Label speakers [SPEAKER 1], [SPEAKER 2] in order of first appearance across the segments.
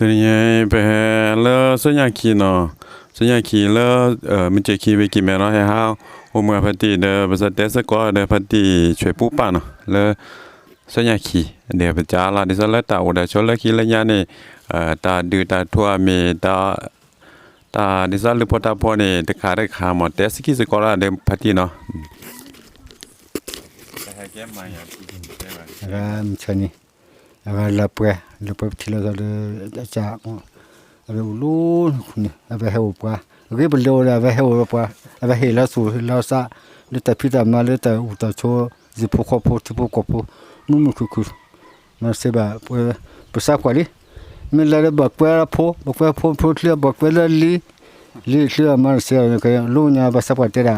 [SPEAKER 1] ตัวนี้ไปแล้วสัญญาคีเนาะสัญญาคีแล้วเอ่อมันจะคีไปกี่เมลให้เฮาโอเมื่อพันตีเดอร์บริษัทเดสก็เดอร์พันตีช่วยปุ๊ป่ะเนาะแล้วสัญญาคีเดี๋ยวไปจ้าลาดิสเลตตาอุดาชนละคีละยานี่เอ่อตาดือตาทั่วเมตาตาดิสลุอตาพอนี่ตะขาได้ขาหมดเดสกี้สกอร์เดอร์พันตีเนาะกา
[SPEAKER 2] รชนิ ave la pue la pue tila la cha ave ulu ne ave he upa ge bel do la ave he upa ave he la su la sa le ta pita ma le ta u ta cho zi po ko po ti po ko po mu mu ku ku ma se ba pu sa kwa li me la le ba kwa po ba kwa po po tila ba kwa la li li tila ma se ne ka lu nya ba sa pa te da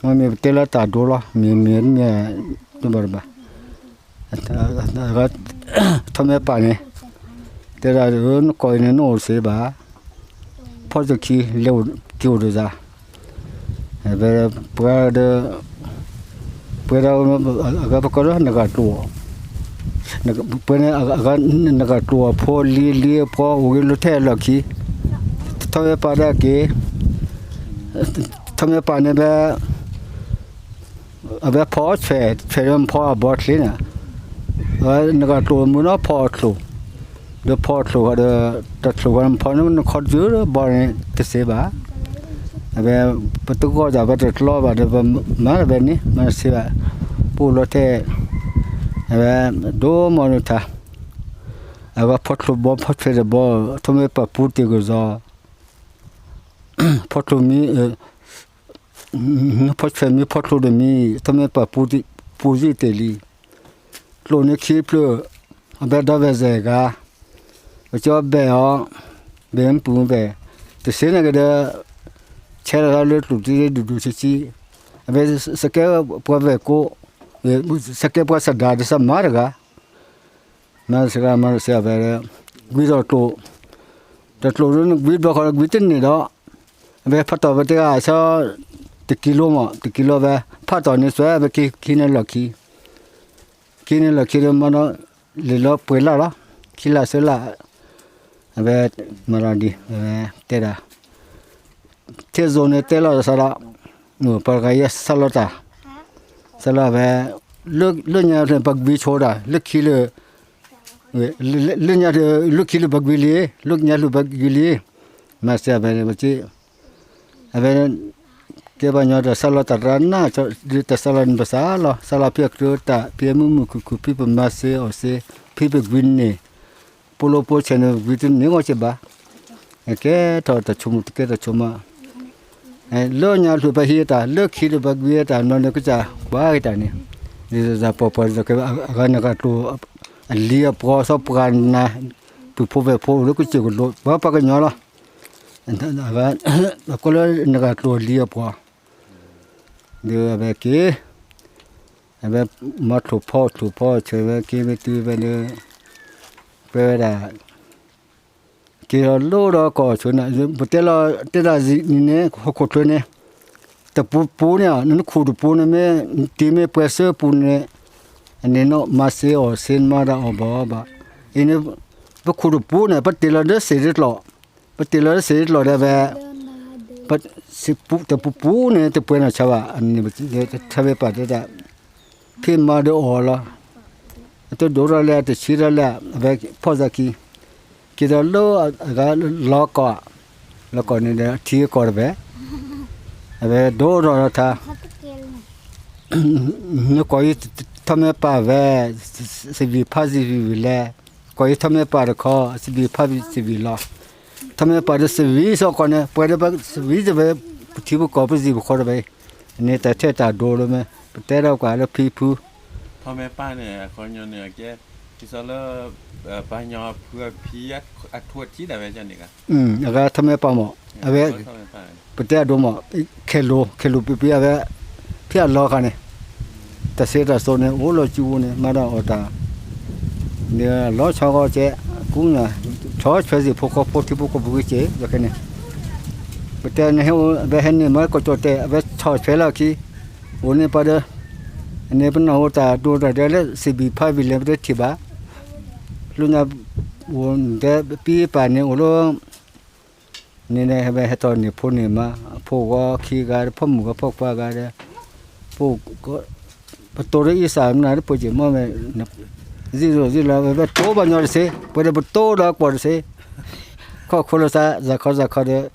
[SPEAKER 2] ma me te la ta do la me me ne ba ba ทำไมป่านเนี่ยแต่เราคออนกนี่ยโน้ตเสียบาพอจะขี่เร็วกี่รู้จ้าเลาเวลาเดอเพื่เราอะก็ประกอบด้วยนักตัวนักเพื่อเนี่ยอะก็นตัวพอเลียเลี้ยพอหู่ินรถแท้ล็อขี่ทำไมปานได้เก๋ทำไมปานเนี่ยแบบแพอเฉยเฉแล้วพอบอดเลยนะ 내가 또 문어 포트로 더 포트로 가더 더트로 가는 포는 커드로 버네 그세바 아베 버트고 자바 더트로 바더 마베니 마세바 폴로테 아베 도 모노타 아바 포트로 뭐 포트로 뭐 토메파 푸티 그저 포트로 미 포트로 미 포트로 미 토메파 푸티 푸지 테리 လိုနေခိပလအဘဒဝဇေကအချောဘေဟဘင်ပူဘေတစင်းကဒချဲရလလူတီဒူဒူစီစီအဘစကဲပွားဘေကိုစကဲပွားစဒါဒစမာရကမစကမစဘေဂွီတော်တိုတတလိုရဂွီဘခရဂွီတင်နေတော့အဘဖတ်တော်ဘတဲ့အဆောတကီလိုမတကီလိုပဲဖတ်တော်နေဆွဲဘကီခင်းလကီกินละคิดมันลิลอปวยละละคิละสละเวมารดีเวเตระเทโซเนเตละสละนูปากายสละตาสละเวลึกลึกเนี่ยเรื่องบักบีโชดาลึกคิเลลึกเนี่ยลึกคิเลบักบีลีลึกเนี่ยลึกบักบีลีมาเสียไปเลยมาจีเว ke banyo da sala tarana cho di ta sala n basala sala pia kru ta pia mu mu ku ku pi pa ma se o se gwin ne polo po chene gwitin ne ngo che ba ke to ta chum ke ta chuma lo nya lu hita, lo khi lu ba gwi ta no ne ku ba ta ne ni za po po da ke ga na ka tu ali po so pa na pu po ve po lu ku lo ba pa ka nyo la ba ko lo na ka tu ali po เดือเบกี้เบมาถูกพ่อถูกพ่อเชื่อบกี้ไม่ตีไปเลย้อเปิดากี่เราลูกเราก็ชนะบุตรเราเต่ละจีนี่เนี่ยเขาขุดเนี่ยแต่ปูปูเนี่ยนั่นขุดปูเนี่ยไม่ตีไม่เปิดเสื้อปูเนี่ยอันนี้เนาะมาเสียอเส้นมาได้อบอบ่อันนี้ไปขุดปูเนี่ยปฏิเราได้เสียดหรอปฏิเราได้เสียดหรอได้แบบ but si pu te pu pu ne te pu na chawa an ne te chabe pa te da phi ma de ola te dora le te chira le ve phoza ki ki da lo ga lo ko lo ko ne ne thi kor be ave do ro tha ne ko yi thame pa ve si vi phazi vi le ko yi thame pa ko si vi phazi si vi lo 他们把这是为啥搞呢？把这把为什么不提不搞不是不好了呗？你在太大多了嘛，不带到管了皮肤。
[SPEAKER 1] 他们办呢，可能呢个，就说了呃，把鸟破皮啊啊脱皮的呗，这那个。
[SPEAKER 2] 嗯，那个他们办嘛，那个不带多嘛，开路开路皮皮那个，皮啊老看呢，但是他说呢，我老久呢，买到我打，你老长个节，姑娘。Chos fezi poko poti poko bukiche yakene. Bete ne heu behen ne mar ko tote ave chos fela ki one pada ne pun ho ta do da dele se bi pha bi lebre thiba. Luna won de pi pa ne ulo ne ne habe he to ne phone ma pho go khi gar phom go phok pa gar pho ko patore i sam na po je ma ne zero zero ve to ba nyor se pore bu to da por se kho kholo sa za kho za kho de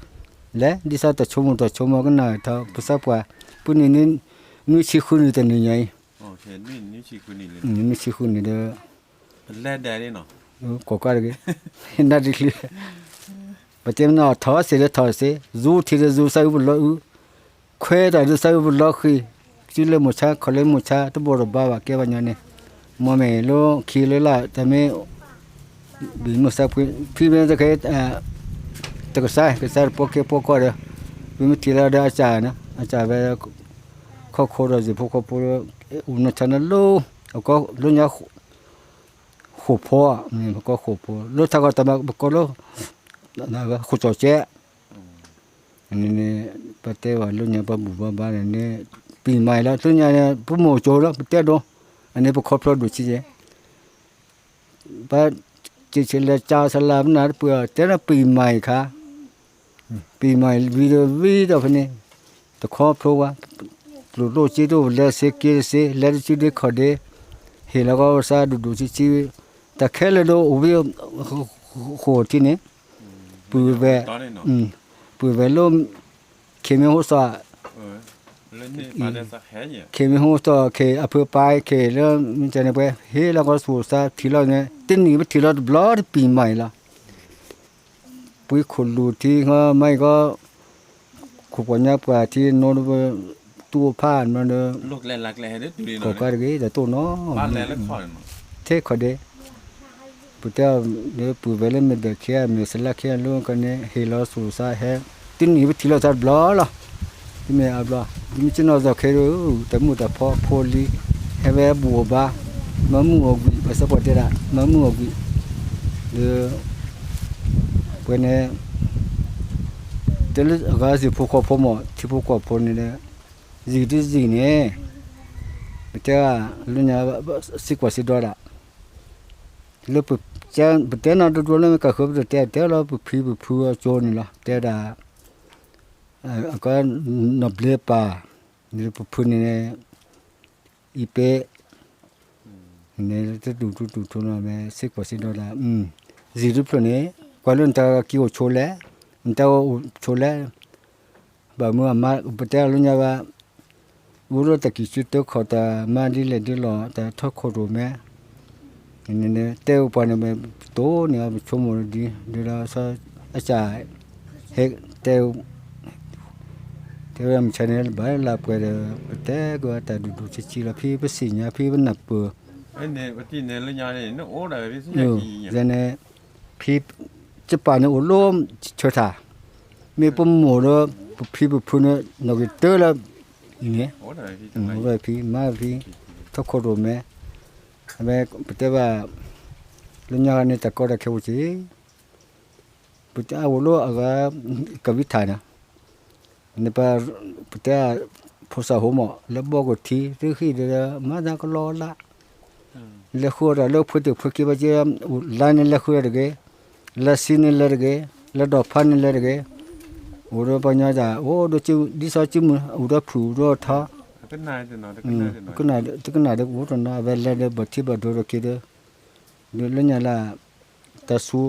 [SPEAKER 2] le di sa ta chomo ta này, ga bữa ta qua, à. bữa nay ni nu chi khu ni ta ni nyai
[SPEAKER 1] o che ni chi khu ni
[SPEAKER 2] le chi khu ni de
[SPEAKER 1] le da ni no
[SPEAKER 2] ko ka ge na di li ba te na thở se le tha se rú thi le zu sa bu lo khwe da zu sa bu lo khi chi le mo cha khole mo cha to bo ro ba wa bao nhiêu này mà mẹ lo khi lấy lại ta mẹ bị một sao phi bên ta cái à ta có sai cái sai po kia po qua đó vì mình thì là đã trả nữa trả về khó khó rồi gì po khó po uno chana lo có lo nhá khổ po mình có khổ po lo ta có ta mà có lo nó, khổ cho chết nên bắt tay vào lo nhá bắt bù bắt ba này pin mai là lo này bắt mồ chồ đó bắt tay đó อันนี้พวกครอบครัวดูชี้เจบปาจิตเฉลจ้าสลามนาเปื่อแต่ละปีใหม่ค่ะปีใหม่วีดวีดอะไนี่แต่ครอบครัวลูกลูกจีดูเลเสกีเสเลจีดีขอดีเฮแล้วก็ซาดูดูชี้ชี้แต่แค่เลดูอุบิโหที่เนี่ย
[SPEAKER 1] ปืนแว
[SPEAKER 2] อืมปืนแวล้มเขมีหัวซาคมีหตเคอเภอไปเคเรื่อมีใจนะเพเฮลราก็สูสาทีเราเนี่ยตินนีไปทีเราบลอดปีใหม่ละปุ้ยคนดูที่ก็ไม่ก็ขุกวันยับกว่าที่โน้นตัวผ่านมาเนอะ
[SPEAKER 1] ลูกแรงกแรงเด็ดดีเนา
[SPEAKER 2] ้แต่ตัวน้องบ้านแรงแล้วค
[SPEAKER 1] อย
[SPEAKER 2] เท่คอยเด้ปุ้ยเนี่ยปุ้ยเวลามีเด็กแค่มีสลักแค่ลูกกันเนี่ยเฮเราสูสัแฮตินนี่ไปทีเราจับลอดละဒီမေအဘလာဒီမချင်းတော့ဇခဲရတမှုတဖောဖိုလီဟဲဝဲဘူဘာမမှုအကူပတ်စပေါ်တရာမမှုအကူလေဘယ်နဲ့တလအကားစီဖို့ခေါ်ဖို့မတိဖို့ခေါ်ဖို့နေလေဇီတိဇီနေမတလူညာစိကွာစီတော့တာလေပကျန်ဘတဲ့နာတို့လည်းကခုပ်တဲ့တဲလောပဖီပဖူအချိုးနေလားတဲတာအကနဘလေပါနေပဖုန်နေอีเปเนี่ยจะดูดูดูทุนมาแม่สิกว่าสิโดนละอืมจีรุปเนี่ยกว่าลุนตากิโอโชเล่ตาโชเล่บะมัวมาอุปเตลุญาว่าอุรตะกิชุตขอตามาดิเลดิลอตาทอขอโรแม่เนี่ยเนี่ยเตอปานะแม่โตเนี่ยชมโรดีเดลาซาอาจารย์เฮเตอ cái em chăn nên bái là cái té cái ta đủ đủ chỉ là phi bất xỉ nhà phi bất nạp bừa
[SPEAKER 1] cái này bất tin này là nhà này nó ố đời cái gì nhỉ
[SPEAKER 2] cái này phi chỉ bảo nó ố lôm cho ta mấy bông mồ đó phi bự phu nó nó cái tơ là nhỉ
[SPEAKER 1] ố đời
[SPEAKER 2] phi mà phi thóc khô rồi mẹ mẹ bất thế bà lên nhà này ta có được kêu gì bất thế ố lô ở cái cái vít thải nào နေပါပတာဖိုစာဟိုမလဘောကိုတီသူခိဒရာမာဒါကလောလာလခိုရာလောဖုတဖကိဘကျလိုင်းလခိုရကေလစင်းလရကေလဒေါဖန်လရကေဥရပညာကြအိုးဒချူဒီစာချူဥရဖူရောသာ
[SPEAKER 1] တနာတနာတနာတက
[SPEAKER 2] နာတကဝတနာဝဲလက်ဘတိဘဒိုရကေဒလညလာတဆူ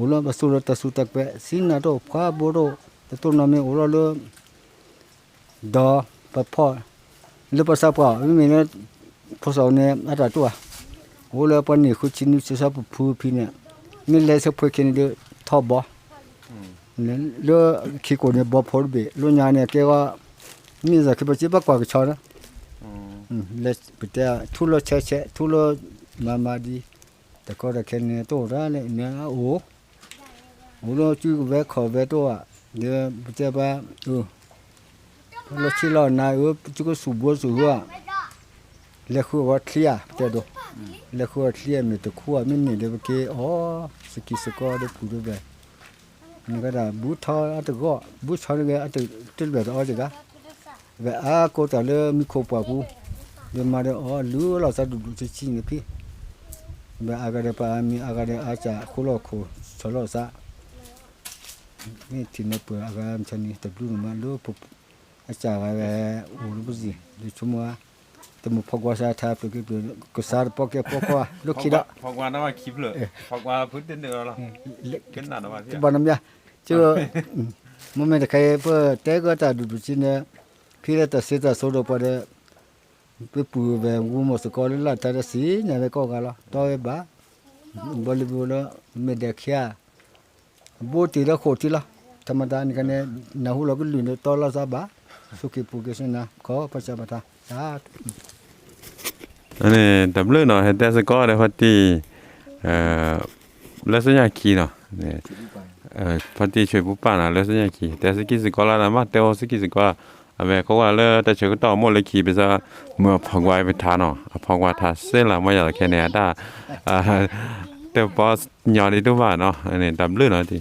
[SPEAKER 2] ဥလဘဆူရတဆူတက်ပဲစိနာတော့ဖာဘောတော့ตตุนมีอุรลดอปะพอลปะซะพอมีเนพอสอนเนี่ยอะตะตัวโหลปนี่คุชินุซะซะพูพี่เนี่ยมีเลซะพูกินเดทอบอเนี่ยลคิโกเนี่ยบ่พอเบลญาเนี่ยแกว่ามีซะคิปจิบกว่ากชอนะ
[SPEAKER 1] อ
[SPEAKER 2] ืมเลปะตะทุลเชเชทุลมามาดีตะก็ระแค่เนี่ยโตราเลยเนี่ยโอ้โหลจุกเวขอเวตัวอ่ะเดี๋ยวเจ้าป้าอู้เราชิลอนายอู้จุกสูบบัวสูบว่าเล็กหัวเคลียเจ้าดูเล็กหัวเคลียมีตะขั่วไม่มีเดี๋ยวเกอ๋อสกิสกอได้กูด้วยแบบนี่ก็ได้บูทออัตก็บูทอเนี่ยอัตติดแบบอ๋อจ้ะแบบอาโกตะเลมีโคปากูเดี๋ยวมาเดี๋ยวอ๋อลูเราจะดูดูจะชิงนะพี่แบบอากาศปามีอากาศอาจจะคุโรคุชโลซะนี่ที่นเปลือากามชนีดแต่ดูมาลูกปุ๊บอาจารย์อะไรอูรุบุจิดูชั่วโมงแต่มุพกว่าชาทาปลูกเปลืกกุศลปอกแกปอกว่าลูกคิดละ
[SPEAKER 1] พกวาน้ำมาคิดเลยพกว่าพื้นเดินเดียวละ
[SPEAKER 2] เ
[SPEAKER 1] ึ้นหนาน้ำมาที่บ
[SPEAKER 2] ้านน้ำยาเจ้ามื่อไม่ได้ใครเพื่อแต่ก็จะดูดูชินเนี่ยีคิดแต่เสียแต่โซดปอดไปปูแบบกูมอสกอลละแต่สีเนี่ยไม่ก็กันละตเอไบ้าบริบูรณ์ไม่เด็้ขี้บูตีละโคตีละธรรมดานี่กันเนี่ยนาฮูเราก็ลุยในตอละซาบะสุขีภูเกษนะขอพระเจ้ามัตาาธ
[SPEAKER 1] อันนี้ดับเลื่อนหน่อยแต่สก็เลยพอดีเอ่อลักษณะคีเนาะเนี่ยเอ่อพอดีช่วยผู้ป่านะลักษณะคีแต่สกิสก็ละนะมาเต่ว่าสกิสก็အမေကောကလည်းတချို့တော့မို့လေခီပစားမဖောานเนาะ်းပวားทော်အဖောက်ဝါထားစဲလာမရခဲ့ได้อ่าแต่พอหยอดีนตู้บ้านเนาะอันนี้ตำลื่นเนาะที่